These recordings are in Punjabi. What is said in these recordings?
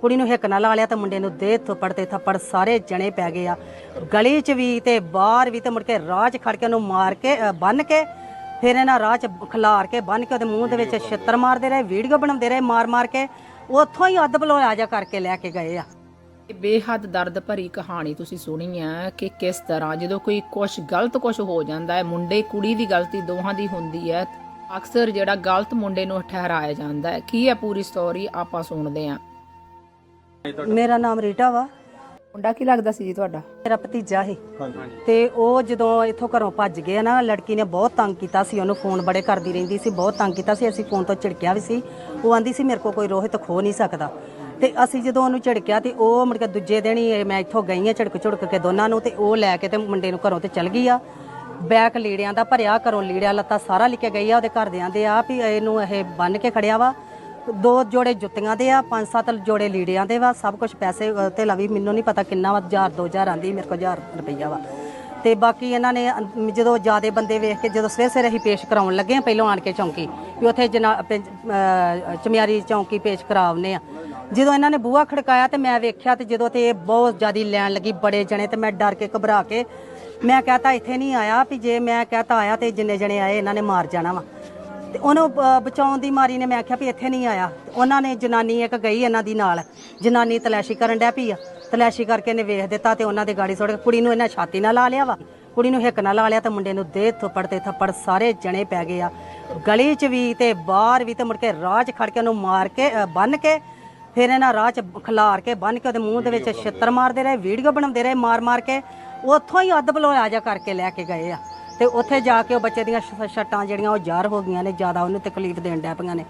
ਕੁੜੀ ਨੂੰ ਹਿੱਕ ਨਾ ਲਾ ਲਿਆ ਤਾਂ ਮੁੰਡੇ ਨੂੰ ਦੇ ਥੱਪੜ ਤੇ ਥੱਪੜ ਸਾਰੇ ਜਣੇ ਪੈ ਗਏ ਆ। ਗਲੀ 'ਚ ਵੀ ਤੇ ਬਾਹਰ ਵੀ ਤੇ ਮੁੜ ਕੇ ਰਾਹ 'ਚ ਖੜ ਕੇ ਉਹਨੂੰ ਮਾਰ ਕੇ ਅ, ਬੰਨ ਕੇ ਫਿਰ ਇਹਨਾਂ ਰਾਹ 'ਚ ਖਿਲਾਰ ਕੇ ਬੰਨ ਕੇ ਉਹਦੇ ਮੂੰਹ ਦੇ ਵਿੱਚ ਛਿੱਤਰ ਮਾਰਦੇ ਰਹੇ ਵੀਡੀਓ ਬਣਾਉਂਦੇ ਰਹੇ ਮਾਰ ਮਾਰ ਕੇ ਉੱਥੋਂ ਹੀ ਅੱਧ ਬਲੋਇਆ ਜਾ ਕਰਕੇ ਲੈ ਕੇ ਗਏ ਆ। ਬੇਹੱਦ ਦਰਦ ਭਰੀ ਕਹਾਣੀ ਤੁਸੀਂ ਸੁਣੀ ਹੈ ਕਿ ਕਿਸ ਤਰ੍ਹਾਂ ਜਦੋਂ ਕੋਈ ਕੁਝ ਗਲਤ ਕੁਝ ਹੋ ਜਾਂਦਾ ਹੈ ਮੁੰਡੇ ਕੁੜੀ ਦੀ ਗਲਤੀ ਦੋਹਾਂ ਦੀ ਹੁੰਦੀ ਹੈ ਅਕਸਰ ਜਿਹੜਾ ਗਲਤ ਮੁੰਡੇ ਨੂੰ ਠਹਿਰਾਇਆ ਜਾਂਦਾ ਹੈ। ਕੀ ਹੈ ਪੂਰੀ ਸਟੋਰੀ ਆਪਾਂ ਸੁਣਦੇ ਹਾਂ। ਮੇਰਾ ਨਾਮ ਰੀਟਾ ਵਾ। ਮੁੰਡਾ ਕੀ ਲੱਗਦਾ ਸੀ ਜੀ ਤੁਹਾਡਾ? ਮੇਰਾ ਭਤੀਜਾ ਸੀ ਤੇ ਉਹ ਜਦੋਂ ਇੱਥੋਂ ਘਰੋਂ ਭੱਜ ਗਿਆ ਨਾ ਲੜਕੀ ਨੇ ਬਹੁਤ ਤੰਗ ਕੀਤਾ ਸੀ ਉਹਨੂੰ ਫੋਨ ਬੜੇ ਕਰਦੀ ਰਹਿੰਦੀ ਸੀ ਬਹੁਤ ਤੰਗ ਕੀਤਾ ਸੀ ਅਸੀਂ ਫੋਨ ਤੋਂ ਝਿੜਕਿਆ ਵੀ ਸੀ। ਉਹ ਆਂਦੀ ਸੀ ਮੇਰੇ ਕੋਲ ਕੋਈ ਰੋਹਿਤ ਖੋ ਨਹੀਂ ਸਕਦਾ। ਤੇ ਅਸੀਂ ਜਦੋਂ ਉਹਨੂੰ ਝਿੜਕਿਆ ਤੇ ਉਹ ਮੁੜ ਕੇ ਦੂਜੇ ਦਿਨ ਹੀ ਮੈਂ ਇੱਥੋਂ ਗਈ ਆ ਝਿੜਕ ਝੁੜਕ ਕੇ ਦੋਨਾਂ ਨੂੰ ਤੇ ਉਹ ਲੈ ਕੇ ਤੇ ਮੁੰਡੇ ਨੂੰ ਘਰੋਂ ਤੇ ਚਲ ਗਈ ਆ। ਬੈਕ ਲੀੜਿਆਂ ਦਾ ਭਰਿਆ ਘਰੋਂ ਲੀੜਿਆ ਲੱਤਾ ਸਾਰਾ ਲੈ ਕੇ ਗਈ ਆ ਉਹਦੇ ਘਰਦਿਆਂ ਦੇ ਆ ਵੀ ਇਹਨੂੰ ਇਹ ਬੰਨ ਕੇ ਖੜਿਆ ਵਾ। ਦੋ ਜੋੜੇ ਜੁੱਤੀਆਂ ਦੇ ਆ ਪੰਜ ਸੱਤ ਜੋੜੇ ਲੀੜਿਆਂ ਦੇ ਵਾ ਸਭ ਕੁਝ ਪੈਸੇ ਅ, ਤੇ ਲਵੀ ਮੈਨੂੰ ਨਹੀਂ ਪਤਾ ਕਿੰਨਾ ਵਾ 1000 2000 ਆਂਦੀ ਮੇਰੇ ਕੋਲ 1000 ਰੁਪਈਆ ਵਾ। ਤੇ ਬਾਕੀ ਇਹਨਾਂ ਨੇ ਅੰ- ਜਦੋਂ ਜਿਆਦੇ ਬੰਦੇ ਵੇਖ ਕੇ ਜਦੋਂ ਸਵੇਰ ਸਵੇਰੇ ਅਸੀਂ ਪੇਸ਼ ਕਰਾਉਣ ਲੱਗੇ ਆ ਪਹਿਲੋਂ ਆਣ ਕੇ ਚੌਂਕੀ ਵੀ ਉੱਥੇ ਜਨਾ ਪੇ- ਅ, ਚਮਿਆਰੀ ਚੌਂਕੀ ਪੇਸ਼ ਕਰਾਉਨੇ ਆ। ਜਦੋਂ ਇਹਨਾਂ ਨੇ ਬੂਹਾ ਖੜਕਾਇਆ ਤੇ ਮੈਂ ਵੇਖਿਆ ਤੇ ਜਦੋਂ ਤੇ ਇਹ ਬਹੁਤ ਜ਼ਿਆਦੀ ਲੈਣ ਲੱਗੀ ਬੜੇ ਜਣੇ ਤੇ ਮੈਂ ਡਰ ਕੇ ਘਬਰਾ ਕੇ ਮੈਂ ਕਹਤਾ ਇੱਥੇ ਨਹੀਂ ਆਇਆ ਵੀ ਜੇ ਮੈਂ ਕਹਤਾ ਆਇਆ ਤੇ ਜਿੰਨੇ ਜਣੇ ਆਏ ਇਹਨਾਂ ਨੇ ਮਾਰ ਜਾਣਾ ਵਾ। ਤੇ ਉਹਨੂੰ ਬ- ਬਚਾਉਣ ਦੀ ਮਾਰੀ ਨੇ ਮੈਂ ਆਖਿਆ ਵੀ ਇੱਥੇ ਨਹੀਂ ਆਇਆ। ਤੇ ਉਹਨਾਂ ਨੇ ਜਨਾਨੀ ਇੱਕ ਗਈ ਇਹਨਾਂ ਦੀ ਨਾਲ। ਜਨਾਨੀ ਤਲਾਸ਼ੀ ਕਰਨ ਡੈ ਪਈ ਆ। ਤਲਾਸ਼ੀ ਕਰਕੇ ਨੇ ਵੇਖ ਦਿੱਤਾ ਤੇ ਉਹਨਾਂ ਦੇ ਗਾੜੀ ਸੁੱਟ ਕੇ ਕੁੜੀ ਨੂੰ ਇਹਨਾਂ ਛਾਤੀ ਨਾਲ ਲਾ ਲਿਆ ਵਾ। ਕੁੜੀ ਨੂੰ ਹਿੱਕ ਨਾਲ ਲਾ ਲਿਆ ਤੇ ਮੁੰਡੇ ਨੂੰ ਦੇ ਥੱਪੜ ਤੇ ਥੱਪੜ ਸਾਰੇ ਜਣੇ ਪੈ ਗਏ ਆ। ਗਲੀ 'ਚ ਵੀ ਤੇ ਬਾਹਰ ਵੀ ਤੇ ਮੁੜ ਕੇ ਰਾਹ 'ਚ ਖੜ ਕੇ ਉਹਨੂੰ ਮਾਰ ਕੇ ਅ, ਬੰਨ ਕੇ ਫਿਰ ਇਹਨਾਂ ਰਾਹ 'ਚ ਖਿਲਾਰ ਕੇ ਬੰਨ ਕੇ ਉਹਦੇ ਮੂੰਹ ਦੇ ਵਿੱਚ ਛਿੱਤਰ ਮਾਰਦੇ ਰਹੇ ਵੀਡੀਓ ਬਣਾਉਂਦੇ ਰਹੇ ਮਾਰ ਮਾਰ ਕੇ। ਉੱਥੋਂ ਹੀ ਅੱਧ ਬਲੋਇਆ ਜਾ ਕਰਕੇ ਲੈ ਕੇ ਗਏ ਆ। ਤੇ ਉੱਥੇ ਜਾ ਕੇ ਉਹ ਬੱਚੇ ਦੀਆਂ ਸ਼- ਛੱਟਾਂ ਜਿਹੜੀਆਂ ਉਹ ਜ਼ਾਹਰ ਹੋ ਗਈਆਂ ਨੇ ਜ਼ਿਆਦਾ ਉਹਨੂੰ ਤਕਲੀਫ ਦੇਣ ਡੈ ਪਈਆਂ ਨੇ।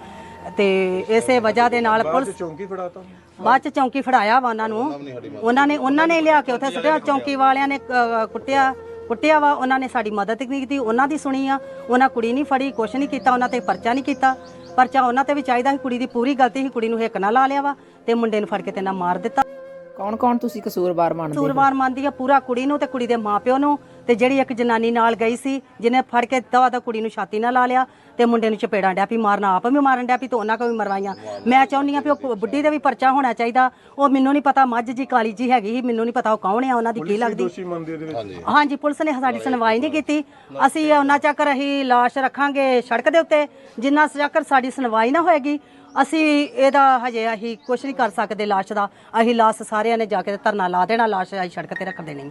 ਤੇ ਇਸੇ ਵਜ੍ਹਾ ਦੇ ਨਾਲ ਪੁਲਿਸ ਚੌਂਕੀ ਫੜਾਤਾ। ਬਾਅਦ ਚ ਚੌਂਕੀ ਫੜਾਇਆ ਵਾ ਉਹਨਾਂ ਨੂੰ। ਉਹਨਾਂ ਨੇ ਉਹਨਾਂ ਨੇ ਲਿਆ ਕੇ ਉੱਥੇ ਸੁੱਟਿਆ ਚੌਂਕੀ ਵਾਲਿਆਂ ਨੇ ਅ, ਕੁੱਟਿਆ ਕੁੱਟਿਆ ਵਾ ਉਹਨਾਂ ਨੇ ਸਾਡੀ ਮਦਦ ਨਹੀਂ ਕੀਤੀ ਉਹਨਾਂ ਦੀ ਸੁਣੀ ਆ। ਉਹਨਾਂ ਕੁੜੀ ਨਹੀਂ ਫੜੀ ਕੁਛ ਨਹੀਂ ਕੀਤਾ ਉਹਨਾਂ ਤੇ ਪਰਚਾ ਨਹੀਂ ਕੀਤਾ। ਪਰਚਾ ਉਹਨਾਂ ਤੇ ਵੀ ਚਾਹੀਦਾ ਸੀ ਕੁੜੀ ਦੀ ਪੂਰੀ ਗਲਤੀ ਸੀ ਕੁੜੀ ਨੂੰ ਹਿੱਕ ਨਾਲ ਲਾ ਲਿਆ ਵਾ ਤੇ ਮੁੰਡੇ ਨੂੰ ਫੜ ਕੇ ਤੇ ਨਾਲ ਮਾਰ ਦਿੱਤਾ। ਕੌਣ ਕੌਣ ਤੁਸੀਂ ਕਸੂਰਵਾਰ ਮੰਨਦੇ ਹੋ? ਕਸੂਰਵਾਰ ਮੰਨਦੀ ਆ ਪੂਰਾ ਕੁੜੀ ਨੂੰ ਤੇ ਕੁੜੀ ਦੇ ਮਾਪਿਓ ਨੂੰ। ਤੇ ਜਿਹੜੀ ਇੱਕ ਜਨਾਨੀ ਨਾਲ ਗਈ ਸੀ ਜਿਹਨੇ ਫੜ ਕੇ ਦਵਾ ਦਾ ਕੁੜੀ ਨੂੰ ਛਾਤੀ ਨਾਲ ਲਾ ਲਿਆ ਤੇ ਮੁੰਡੇ ਨੂੰ ਚਪੇੜਾਂ ਡਿਆ ਪੀ ਮਾਰਨਾ ਆਪ ਵੀ ਮਾਰਨ ਡਿਆ ਪੀ ਤੇ ਉਹਨਾਂ ਕੋਲ ਵੀ ਮਰਵਾਈਆਂ ਮੈਂ ਚਾਹੁੰਦੀ ਆ ਵੀ ਉਹ ਬੁੱਢੀ ਦੇ ਵੀ ਪਰਚਾ ਹੋਣਾ ਚਾਹੀਦਾ। ਉਹ ਮੈਨੂੰ ਨਹੀਂ ਪਤਾ ਮੱਝ ਜੀ ਕਾਲੀ ਜੀ ਹੈਗੀ ਸੀ ਮੈਨੂੰ ਨਹੀਂ ਪਤਾ ਉਹ ਕੌਣ ਆ ਉਹਨਾਂ ਦੀ ਕੀ ਲੱਗਦੀ। ਹਾਂਜੀ। ਪੁਲਿਸ ਨੇ ਸਾਡੀ ਸੁਣਵਾਈ ਨਹੀਂ ਕੀਤੀ। ਅਸੀਂ ਉਹਨਾਂ ਚੱਕਰ ਅਸੀਂ ਲਾਸ਼ ਰੱਖਾਂਗੇ ਸੜਕ ਦੇ ਉੱਤੇ ਜਿੰਨਾ ਚੱਕਰ ਸਾਡੀ ਸੁਣਵਾਈ ਨਾ ਹੋਏਗੀ ਅਸੀਂ ਇਹਦਾ ਹਜੇ ਅਸੀਂ ਕੁਝ ਨਹੀਂ ਕਰ ਸਕਦੇ ਲਾਸ਼ ਦਾ। ਅਸੀਂ ਲਾਸ਼ ਸਾਰਿਆਂ ਨੇ ਜਾ ਕੇ ਧਰਨਾ ਲਾ ਦੇਣਾ ਲਾਸ਼ ਅਸੀਂ ਸੜਕ ਤੇ ਰੱਖ ਦੇਣੀ